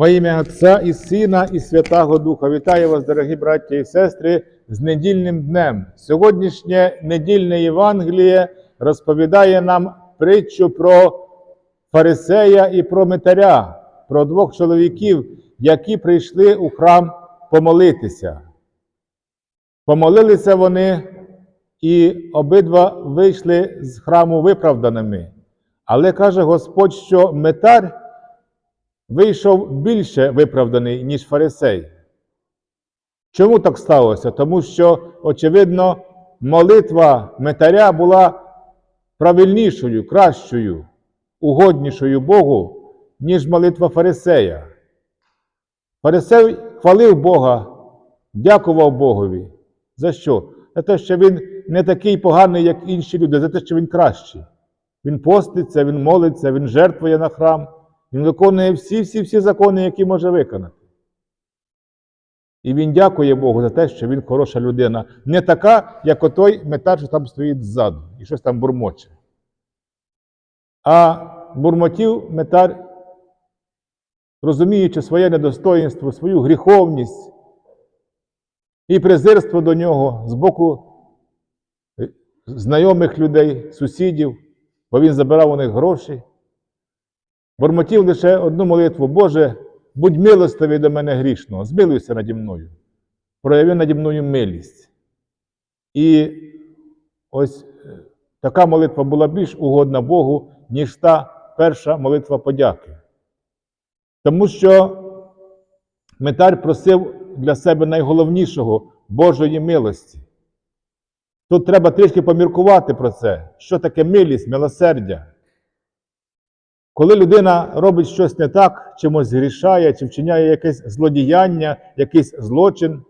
Во ім'я Отця і Сина, і Святого Духа. Вітаю вас, дорогі браття і сестри, з недільним днем. Сьогоднішнє недільне Євангеліє розповідає нам притчу про фарисея і про митаря, про двох чоловіків, які прийшли у храм помолитися. Помолилися вони, і обидва вийшли з храму виправданими. Але каже Господь, що метар вийшов більше виправданий, ніж фарисей. Чому так сталося? Тому що, очевидно, молитва метаря була правильнішою, кращою, угоднішою Богу, ніж молитва фарисея. Фарисей хвалив Бога, дякував Богові. За що? За те, що він не такий поганий, як інші люди, за те, що він кращий. Він поститься, він молиться, він жертвує на храм, він виконує всі-всі-всі закони, які може виконати. І він дякує Богу за те, що він хороша людина. Не така, як отой метар, що там стоїть ззаду і щось там бурмоче. А бурмотів метар, розуміючи своє недостоїнство, свою гріховність і презирство до нього з боку знайомих людей, сусідів, бо він забирав у них гроші. Бормотів лише одну молитву, Боже, будь милостивий до мене грішного, змилуйся наді мною, прояви наді мною милість. І ось е, така молитва була більш угодна Богу, ніж та перша молитва подяки. Тому що метар просив для себе найголовнішого Божої милості. Тут треба трішки поміркувати про це, що таке милість, милосердя. Коли людина робить щось не так, чимось грішає, чи вчиняє якесь злодіяння, якийсь злочин,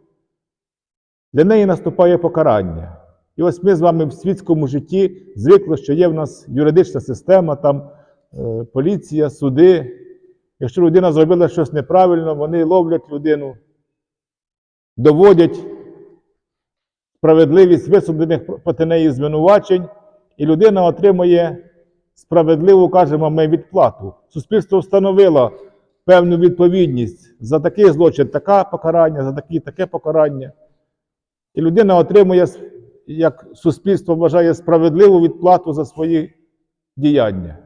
для неї наступає покарання. І ось ми з вами в світському житті звикли, що є в нас юридична система, там е, поліція, суди. Якщо людина зробила щось неправильно, вони ловлять людину, доводять справедливість висунених проти неї звинувачень, і людина отримує справедливу, кажемо ми, відплату. Суспільство встановило певну відповідність за такий злочин, таке покарання, за таке, таке покарання. І людина отримує, як суспільство вважає, справедливу відплату за свої діяння.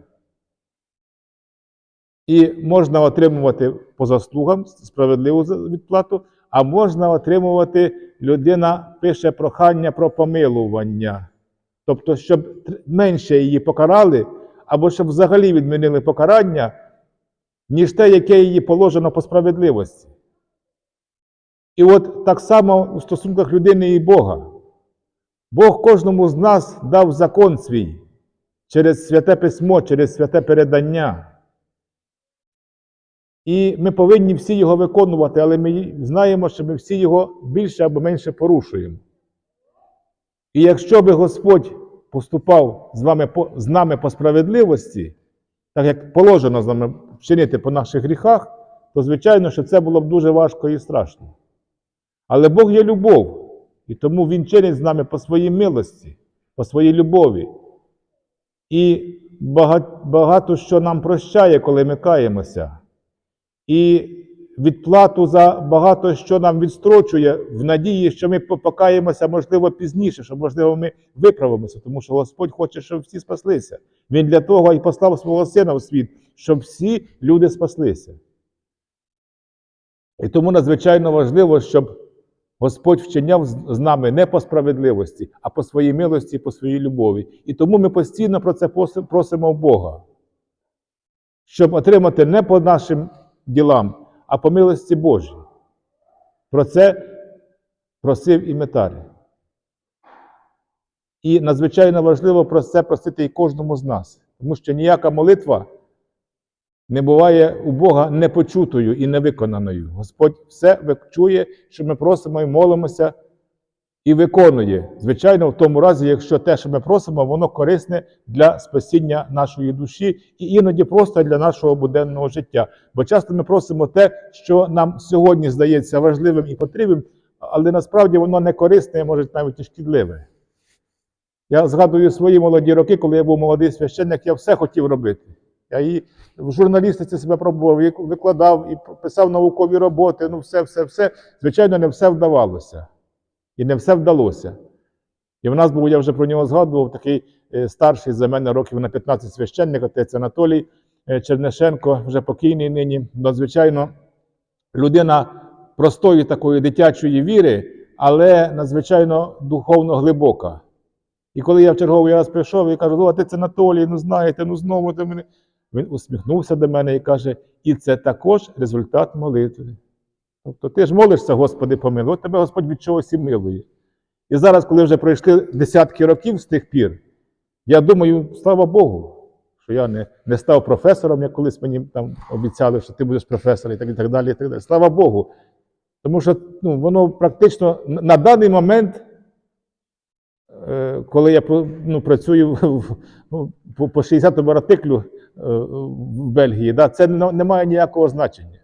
І можна отримувати по заслугам справедливу відплату, а можна отримувати, людина пише прохання про помилування. Тобто, щоб менше її покарали, або щоб взагалі відмінили покарання, ніж те, яке її положено по справедливості. І от так само у стосунках людини і Бога. Бог кожному з нас дав закон свій через святе письмо, через святе передання. І ми повинні всі його виконувати, але ми знаємо, що ми всі його більше або менше порушуємо. І якщо би Господь поступав з, вами, з нами по справедливості, так як положено з нами вчинити по наших гріхах, то звичайно, що це було б дуже важко і страшно. Але Бог є любов, і тому Він чинить з нами по своїй милості, по своїй любові. І багато, що нам прощає, коли ми каємося. І відплату за багато що нам відстрочує в надії, що ми покаємося, можливо, пізніше, що, можливо, ми виправимося, тому що Господь хоче, щоб всі спаслися. Він для того і послав свого Сина в світ, щоб всі люди спаслися. І тому надзвичайно важливо, щоб Господь вчиняв з нами не по справедливості, а по своїй милості, по своїй любові. І тому ми постійно про це просимо Бога, щоб отримати не по нашим ділам, а по милості Божій. Про це просив і Метарі. І надзвичайно важливо про це просити і кожному з нас, тому що ніяка молитва не буває у Бога непочутою і невиконаною. Господь все чує, що ми просимо і молимося, і виконує. Звичайно, в тому разі, якщо те, що ми просимо, воно корисне для спасіння нашої душі і іноді просто для нашого буденного життя. Бо часто ми просимо те, що нам сьогодні здається важливим і потрібним, але насправді воно не корисне, а може навіть і шкідливе. Я згадую свої молоді роки, коли я був молодий священник, я все хотів робити. Я і в журналістиці себе пробував, і викладав, і писав наукові роботи, ну все, все, все. Звичайно, не все вдавалося. І не все вдалося. І в нас був, я вже про нього згадував, такий е, старший за мене років на 15 священник, отець Анатолій е, Чернишенко, вже покійний нині. Надзвичайно людина простої такої дитячої віри, але надзвичайно духовно глибока. І коли я в черговий раз прийшов і кажу, отець Анатолій, ну знаєте, ну знову до мене. Він усміхнувся до мене і каже: і це також результат молитви. Тобто ти ж молишся, Господи, помилуй, от тебе Господь від чогось і милує. І зараз, коли вже пройшли десятки років з тих пір, я думаю, слава Богу, що я не, не став професором, як колись мені там обіцяли, що ти будеш професор і так, і так далі. І так далі. Слава Богу. Тому що ну, воно практично на- даний момент, е, коли я ну, працюю по, по 60-му артиклю е, в Бельгії, да, це не має ніякого значення.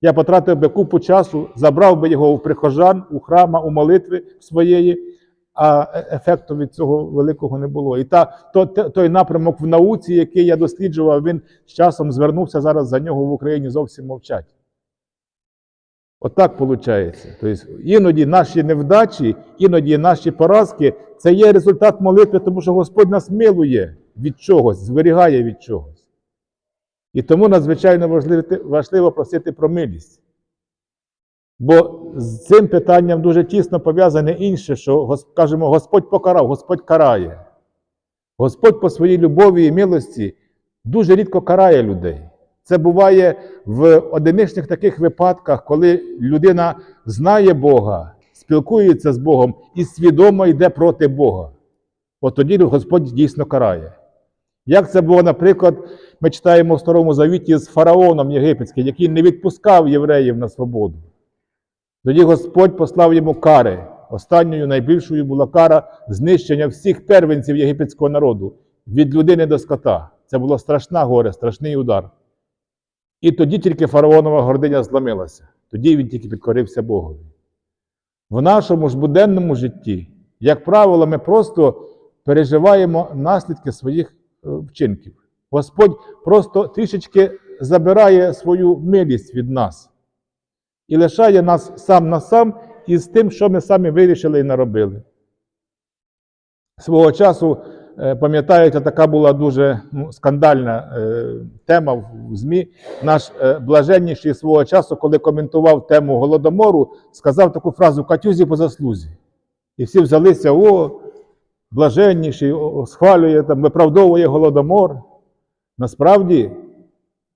Я потратив би купу часу, забрав би його у прихожан, у храма, у молитви своєї, а е- ефекту від цього великого не було. І та, то, той напрямок в науці, який я досліджував, він з часом звернувся зараз за нього в Україні зовсім мовчать. Отак виходить. Тобто, іноді наші невдачі, іноді наші поразки це є результат молитви, тому що Господь нас милує від чогось, зберігає від чогось. І тому надзвичайно важливо, просити про милість. Бо з цим питанням дуже тісно пов'язане інше, що кажемо, Господь покарав, Господь карає. Господь по своїй любові і милості дуже рідко карає людей. Це буває в одиничних таких випадках, коли людина знає Бога, спілкується з Богом і свідомо йде проти Бога. От тоді Господь дійсно карає. Як це було, наприклад, ми читаємо в Старому Завіті з фараоном єгипетським, який не відпускав євреїв на свободу. Тоді Господь послав йому кари. Останньою найбільшою була кара знищення всіх первенців єгипетського народу від людини до скота. Це було страшна горе, страшний удар. І тоді тільки фараонова гординя зламилася. Тоді він тільки підкорився Богові. В нашому ж буденному житті, як правило, ми просто переживаємо наслідки своїх вчинків. Господь просто трішечки забирає свою милість від нас і лишає нас сам на сам із тим, що ми самі вирішили і наробили. Свого часу, е, пам'ятаєте, така була дуже ну, скандальна е, тема в ЗМІ. Наш е, блаженніший свого часу, коли коментував тему Голодомору, сказав таку фразу Катюзі по заслузі. І всі взялися, о, блаженніший, схвалює, там, виправдовує Голодомор. Насправді,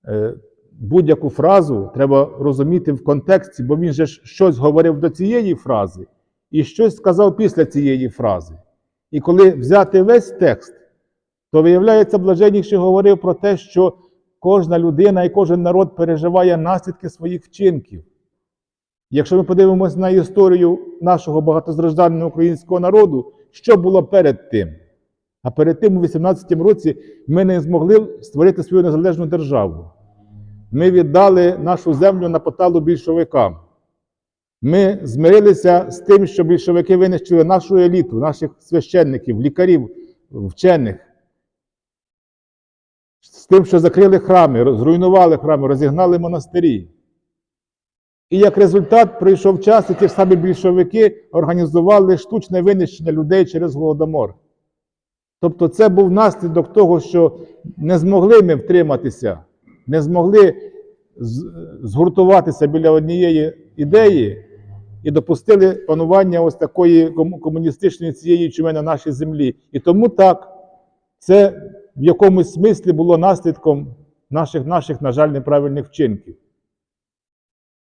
е, будь-яку фразу треба розуміти в контексті, бо він же щось говорив до цієї фрази і щось сказав після цієї фрази. І коли взяти весь текст, то виявляється, блаженніший говорив про те, що кожна людина і кожен народ переживає наслідки своїх вчинків. Якщо ми подивимося на історію нашого багатостраждального українського народу, що було перед тим? А перед тим, у 18 році, ми не змогли створити свою незалежну державу. Ми віддали нашу землю на поталу більшовикам. Ми змирилися з тим, що більшовики винищили нашу еліту, наших священників, лікарів, вчених. З тим, що закрили храми, зруйнували храми, розігнали монастирі. І як результат прийшов час, і ті ж самі більшовики організували штучне винищення людей через Голодомор. Тобто це був наслідок того, що не змогли ми втриматися, не змогли згуртуватися біля однієї ідеї і допустили панування ось такої комуністичної цієї чуми на нашій землі. І тому так, це в якомусь смислі було наслідком наших, наших, на жаль, неправильних вчинків.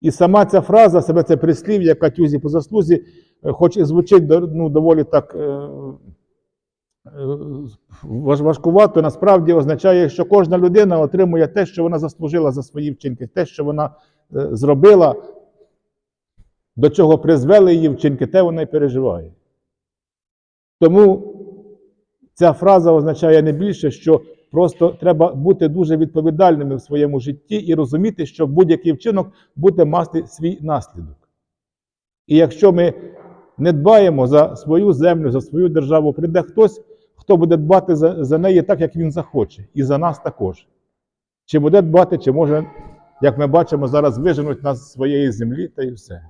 І сама ця фраза, себе це прислів'я Катюзі по заслузі, е, хоч і звучить ну, доволі так е, е, важкувато, насправді означає, що кожна людина отримує те, що вона заслужила за свої вчинки, те, що вона зробила, до чого призвели її вчинки, те вона й переживає. Тому ця фраза означає не більше, що просто треба бути дуже відповідальними в своєму житті і розуміти, що будь-який вчинок буде мати свій наслідок. І якщо ми не дбаємо за свою землю, за свою державу, прийде хтось, хто буде дбати за, за неї так, як він захоче, і за нас також. Чи буде дбати, чи може, як ми бачимо, зараз виженуть нас з своєї землі та й все.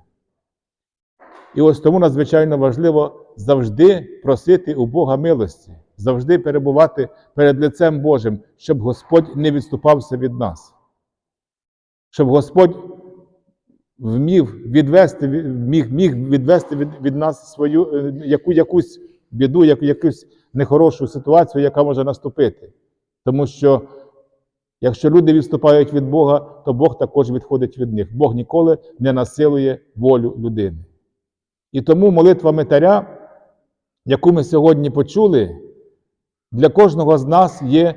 І ось тому надзвичайно важливо завжди просити у Бога милості, завжди перебувати перед лицем Божим, щоб Господь не відступався від нас, щоб Господь вмів відвести, міг, міг відвести від, від нас свою е, яку, якусь біду, яку, якусь нехорошу ситуацію, яка може наступити. Тому що якщо люди відступають від Бога, то Бог також відходить від них. Бог ніколи не насилує волю людини. І тому молитва Митаря, яку ми сьогодні почули, для кожного з нас є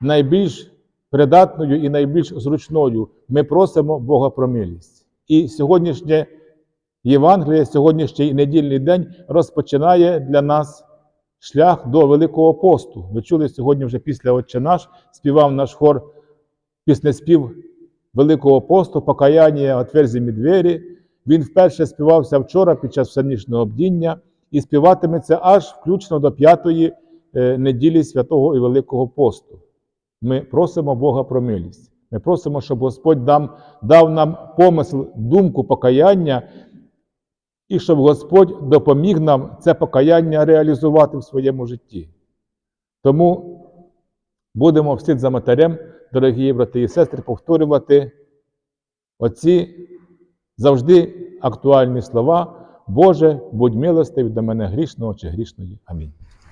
найбільш придатною і найбільш зручною. Ми просимо Бога про милість. І сьогоднішнє Євангеліє, сьогоднішній недільний день розпочинає для нас шлях до Великого посту. Ви чули сьогодні вже після Отче наш, співав наш хор піснеспів Великого посту, покаяння отверзі мі двері. Він вперше співався вчора під час всенічного обдіння і співатиметься аж включно до п'ятої неділі святого і Великого посту. Ми просимо Бога про милість. Ми просимо, щоб Господь дам, дав нам помисл, думку покаяння, і щоб Господь допоміг нам це покаяння реалізувати в своєму житті. Тому будемо вслід за матерем, дорогі брати і сестри, повторювати оці завжди актуальні слова. Боже, будь милостивий до мене грішного чи грішної. Амінь.